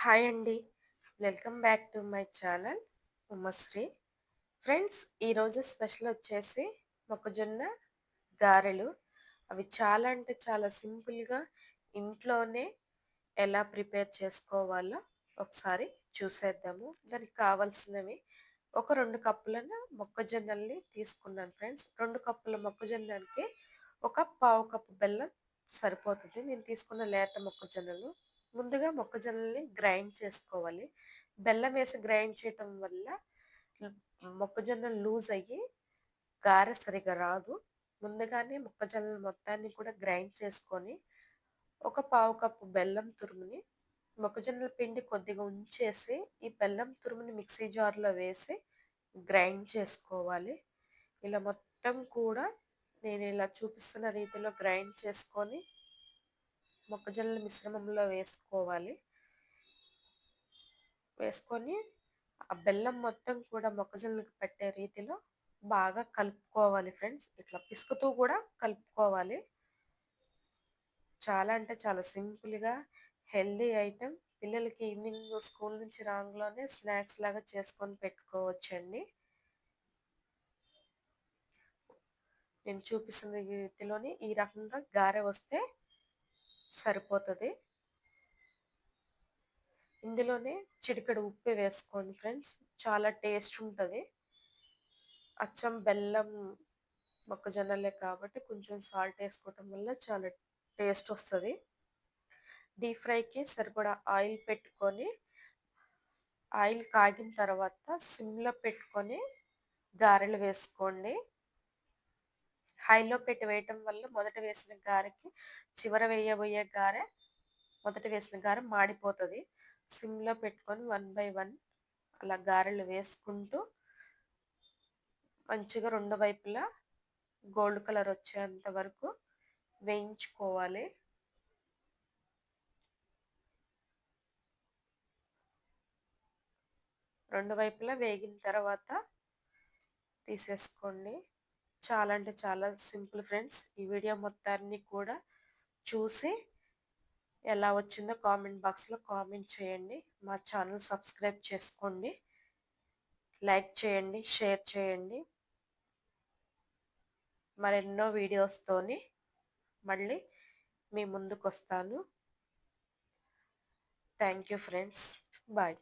Hi అండి. Welcome back to my channel Ummasri friends ఈరోజు special వచ్చేసి మొక్కజొన్న గారెలు. అవి చాలా అంటే చాలా సింపుల్గా ఇంట్లోనే ఎలా ప్రిపేర్ చేసుకోవాలో ఒకసారి చూసేద్దాము. దానికి కావాల్సినవి ఒక రెండు కప్పులను మొక్కజొన్నల్ని తీసుకున్నాను ఫ్రెండ్స్. రెండు కప్పుల మొక్కజొన్నకి ఒక పావు కప్పు బెల్లం సరిపోతుంది. నేను తీసుకున్న లేత మొక్కజొన్నలు ముందుగా మొక్కజొన్నల్ని గ్రైండ్ చేసుకోవాలి. బెల్లం వేసి గ్రైండ్ చేయటం వల్ల మొక్కజొన్న లూజ్ అయ్యి గారె సరిగా రాదు. ముందుగానే మొక్కజొన్నలు మొత్తాన్ని కూడా గ్రైండ్ చేసుకొని ఒక పావు కప్పు బెల్లం తురుముని మొక్కజొన్నల పిండి కొద్దిగా ఉంచేసి ఈ బెల్లం తురుముని మిక్సీ జార్లో వేసి గ్రైండ్ చేసుకోవాలి. ఇలా మొత్తం కూడా నేను ఇలా చూపిస్తున్న రీతిలో గ్రైండ్ చేసుకొని మొక్కజొన్నల మిశ్రమంలో వేసుకోవాలి. వేసుకొని ఆ బెల్లం మొత్తం కూడా మొక్కజొన్నలకు పెట్టే రీతిలో బాగా కలుపుకోవాలి ఫ్రెండ్స్. ఇట్లా పిసుకుతూ కూడా కలుపుకోవాలి. చాలా అంటే చాలా సింపుల్గా హెల్దీ ఐటెం. పిల్లలకి ఈవినింగ్ స్కూల్ నుంచి రాగానే స్నాక్స్ లాగా చేసుకొని పెట్టుకోవచ్చండి. నేను చూపిస్తున్న రీతిలోని ఈ రకంగా గారె వస్తే సరిపోతుంది. ఇందులోనే చిటికడు ఉప్పు వేసుకోండి ఫ్రెండ్స్. చాలా టేస్ట్ ఉంటుంది. అచ్చం బెల్లం మొక్కజొన్నలే కాబట్టి కొంచెం సాల్ట్ వేసుకోవటం వల్ల చాలా టేస్ట్ వస్తుంది. డీప్ ఫ్రైకి సరిపడా ఆయిల్ పెట్టుకొని ఆయిల్ కాగిన తర్వాత సిమ్లో పెట్టుకొని గారెలు వేసుకోండి. హైలో పెట్టి వేయటం వల్ల మొదట వేసిన గారెకి చివర వేయబోయే గారె మొదట వేసిన గారె మాడిపోతుంది. సిమ్లో పెట్టుకొని వన్ బై వన్ అలా గారెలు వేసుకుంటూ మంచిగా రెండు వైపులా గోల్డ్ కలర్ వచ్చేంత వరకు వేయించుకోవాలి. రెండు వైపులా వేగిన తర్వాత తీసేసుకోండి. చాలా అంటే చాలా సింపుల్ ఫ్రెండ్స్. ఈ వీడియో మొత్తాన్ని కూడా చూసి ఎలా వచ్చిందో కామెంట్ బాక్స్లో కామెంట్ చేయండి. మా ఛానల్ సబ్స్క్రైబ్ చేసుకోండి. లైక్ చేయండి షేర్ చేయండి. మరెన్నో వీడియోస్తోని మళ్ళీ మీ ముందుకు వస్తాను థ్యాంక్ యూ ఫ్రెండ్స్. బాయ్.